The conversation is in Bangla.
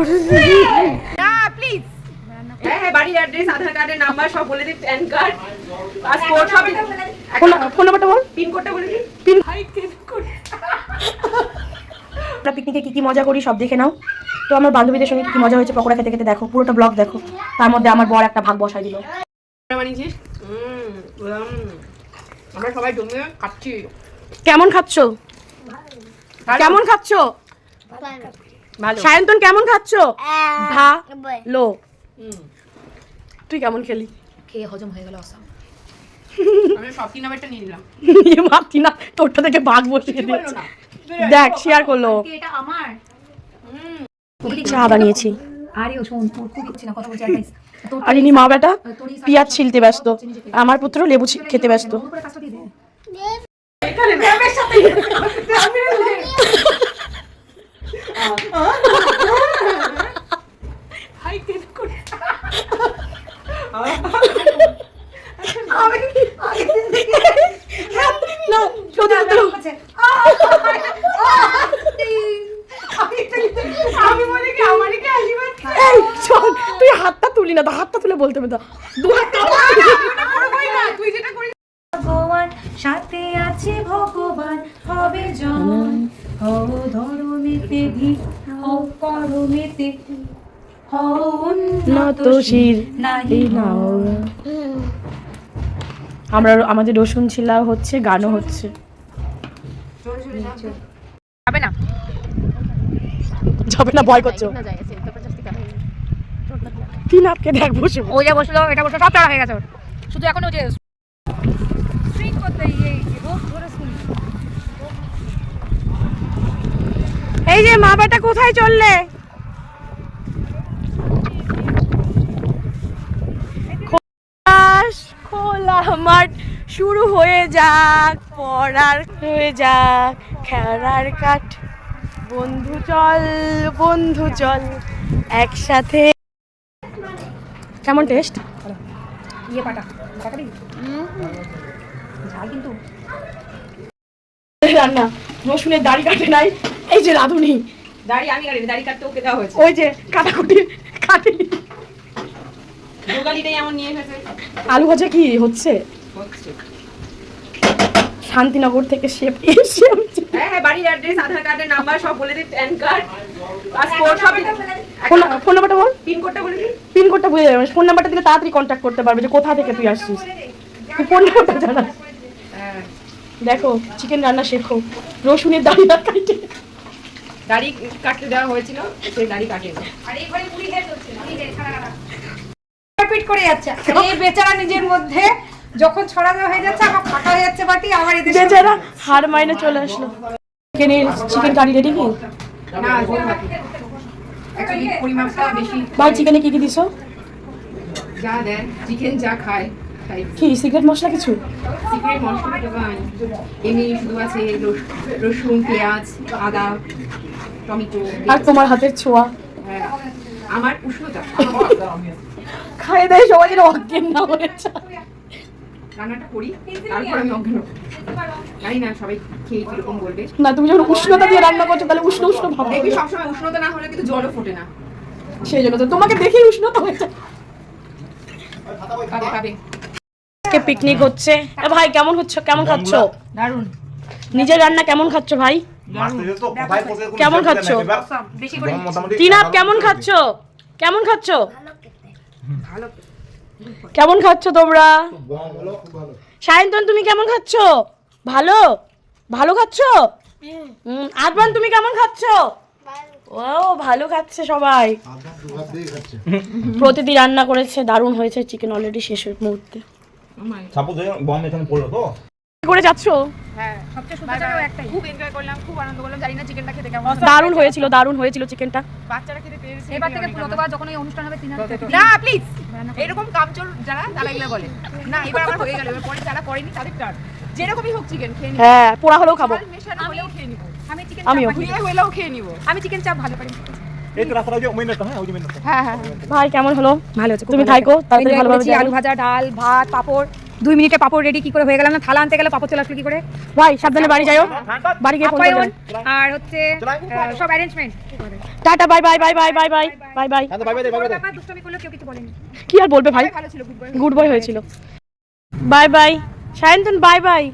না প্লিজ হ্যাঁ হ্যাঁ বাড়ির অ্যাড্রেস আধার কার্ডের নাম্বার সব বলে দিই প্যান কার্ড পাসপোর্ট সব ফোন নাম্বারটা বল পিন কোডটা বলে। দিই পিন হাই কোড আমরা পিকনিকে কি কি মজা করি সব দেখে নাও। তো আমার বান্ধবীদের সঙ্গে কি কি মজা হয়েছে পকোড়া খেতে খেতে দেখো পুরোটা ব্লগ দেখো। তার মধ্যে আমার বর একটা ভাগ বসাই দিল। আমরা সবাই জমে খাচ্ছি। কেমন খাচ্ছ? কেমন খাচ্ছ? ভালো। সায়ন্তন কেমন খাচ্ছ? ভা লো। তুই কেমন খেলি? খেয়ে হজম হয়ে গেল অসাম? আমি সব তিন নাম্বারটা নিয়ে নিলাম। নিয়ে ভাবছি তোরটা থেকে ভাগ বসিয়ে দিচ্ছে। দেখ শেয়ার করল। এটা আমার। চা বানিয়েছি। আরে ও শোন তোর খুব হচ্ছে না কথা বলছি আর ইনি মা বেটা পিঁয়াজ ছিলতে ব্যস্ত। আমার পুত্র লেবু খেতে ব্যস্ত। বন্ধ করে কাজটা দিয়ে দে হাই পিন কোড না সত্যি সত্যি আমি মনে কি আমারই কি হাসি পাচ্ছে এই শোন তুই হাতটা তুলি না তো হাতটা তুলে বলতে হবে তো দু হাতটা তুই যেটা করিস ভগবান সাথে আছে ভগবান হবে জন হও ধর্মেতে ধি হও করমেতে হও নত নাহি নাও। আমরা আমাদের রসুন ছিলা হচ্ছে গানও হচ্ছে। যাবে না। যাবে না ভয় করছ। তিন আপকে দেখ বসে ও যে বসল এটা বসল সব টাকা হয়ে গেছে শুধু এখন ও যে এই যে মা বেটা কোথায় চললে? খোলা মাঠ শুরু হয়ে যাক, পড়ার হয়ে যাক, খেলার কাঠ। বন্ধু চল বন্ধু চল, একসাথে কেমন টেস্ট ইয়ে পাটা ঝাল কিন্তু। রান্না রসুনের দাড়ি কাটে নাই। এই যে রাঁধুনি। দাড়ি আমি কাটিনি দাড়ি কাটতে ওকে দেওয়া হয়েছে। ওই যে কাটাকুটি কাটেনি। যোগালিটাই এমন নিয়ে এসেছে। আলু ভাজা কি হচ্ছে? হচ্ছে। শান্তিনগর থেকে শেপ এসে হ্যাঁ হ্যাঁ বাড়ির অ্যাড্রেস আধার কার্ডের নাম্বার সব বলে দিই প্যান কার্ড পাসপোর্ট সব ফোন নাম্বারটা বল। পিন কোডটা বলে দিই। পিন কোডটা বুঝে যাবে। ফোন নাম্বারটা দিলে তাড়াতাড়ি কন্ট্যাক্ট করতে পারবে যে কোথা থেকে তুই আসছিস। তুই ফোন নাম্বারটা জানা হ্যাঁ দেখো চিকেন রান্না শেখো। রসুনের দাড়ি না কাটে। দাড়ি কাটতে দেওয়া হয়েছিল সেই দাড়ি কাটেনি পিট করে যাচ্ছে। এই বেচারা নিজের মধ্যে যখন ছড়ানো হয়ে যাচ্ছে আবার ফাঁকা হয়ে যাচ্ছে বাটি আবার এদের বেচারা হার মাইনে চলে আসলো। চিকেনের চিকেন কারি রেডি কি? না বাকি বেশি ভাই চিকেনে কি কি দিছো? যা দেন চিকেন যা খায় তাই কি সিক্রেট মশলা কিছু? সিক্রেট মশলা এমনি শুধু আছে রসুন পেঁয়াজ আদা টমেটো আর তোমার হাতের ছোঁয়া। হ্যাঁ, আমার উষ্ণতা। খাইয়ে দেয় সবাই যেন অজ্ঞান না হয়ে যায়। রান্নাটা করি তারপর আমি অজ্ঞান জানি না সবাই খেয়ে কীরকম বলবে। না তুমি যখন উষ্ণতা দিয়ে রান্না করছ তাহলে উষ্ণ উষ্ণ ভাব দেখবি সবসময় উষ্ণতা না হলে কিন্তু জলও ফোটে না। সেই জন্য তো তোমাকে দেখেই উষ্ণতা হয়ে যায় খাবে খাবে। আজকে পিকনিক হচ্ছে। এ ভাই কেমন হচ্ছে? কেমন খাচ্ছ? দারুণ নিজের রান্না কেমন খাচ্ছ ভাই? কেমন খাচ্ছ? বেশি করে টিনাপ কেমন খাচ্ছ। কেমন খাচ্ছ? কেমন খাচ্ছ তোমরা? সায়ন্তন তুমি কেমন খাচ্ছ? ভালো? ভালো খাচ্ছ? আদবান তুমি কেমন খাচ্ছ? ও ভালো খাচ্ছে সবাই। প্রতিদিন রান্না করেছে দারুণ হয়েছে চিকেন অলরেডি শেষের মুহূর্তে। সাপোজ বম এখানে পড়ল তো? কি করে যাচ্ছ? হ্যাঁ সবচেয়ে সুন্দর একটাই। খুব এনজয় করলাম খুব আনন্দ করলাম। জানি না চিকেনটা খেতে কেমন দারুণ হয়েছিল দারুণ হয়েছিল চিকেনটা বাচ্চারা খেতে পেরেছে এবার থেকে যখন এই অনুষ্ঠান হবে তিন না প্লিজ এরকম কামচোর যারা তারা এগুলো বলে। না এবার আমার হয়ে গেল এবার পরে যারা করেনি তাদের যেরকমই হোক চিকেন খেয়ে নিবো হ্যাঁ পোড়া হলেও খাব। মেশানো হলেও খেয়ে নিবো। আমি চিকেন। ঘুরিয়ে হলেও খেয়ে নিবো। আমি চিকেন চাপ ভালো পারি এই তো রাস্তাটা ওই যে ওই হ্যাঁ ওই যে মেনটা হ্যাঁ হ্যাঁ। ভাই কেমন হলো? ভালো আছে তুমি থাইকো তাড়াতাড়ি ভালোভাবে আলু ভাজা ডাল ভাত পাপড়। দুই মিনিটে পাপড় রেডি কি করে হয়ে গেলাম না? থালা আনতে গেলে পাপড় চলে আসলো কি করে? ভাই সাবধানে বাড়ি যাও বাড়ি গিয়ে ফোন আর হচ্ছে সব arrangement tata bye bye bye bye bye bye bye bye. হ্যাঁ বাই বাই বাই বাই দুষ্টমি করল কেউ কিছু বলেনি। কি আর বলবে ভাই? ভালো ছিল গুড বয় গুড বয় হয়েছিল। Bye bye. Sayantan bye bye.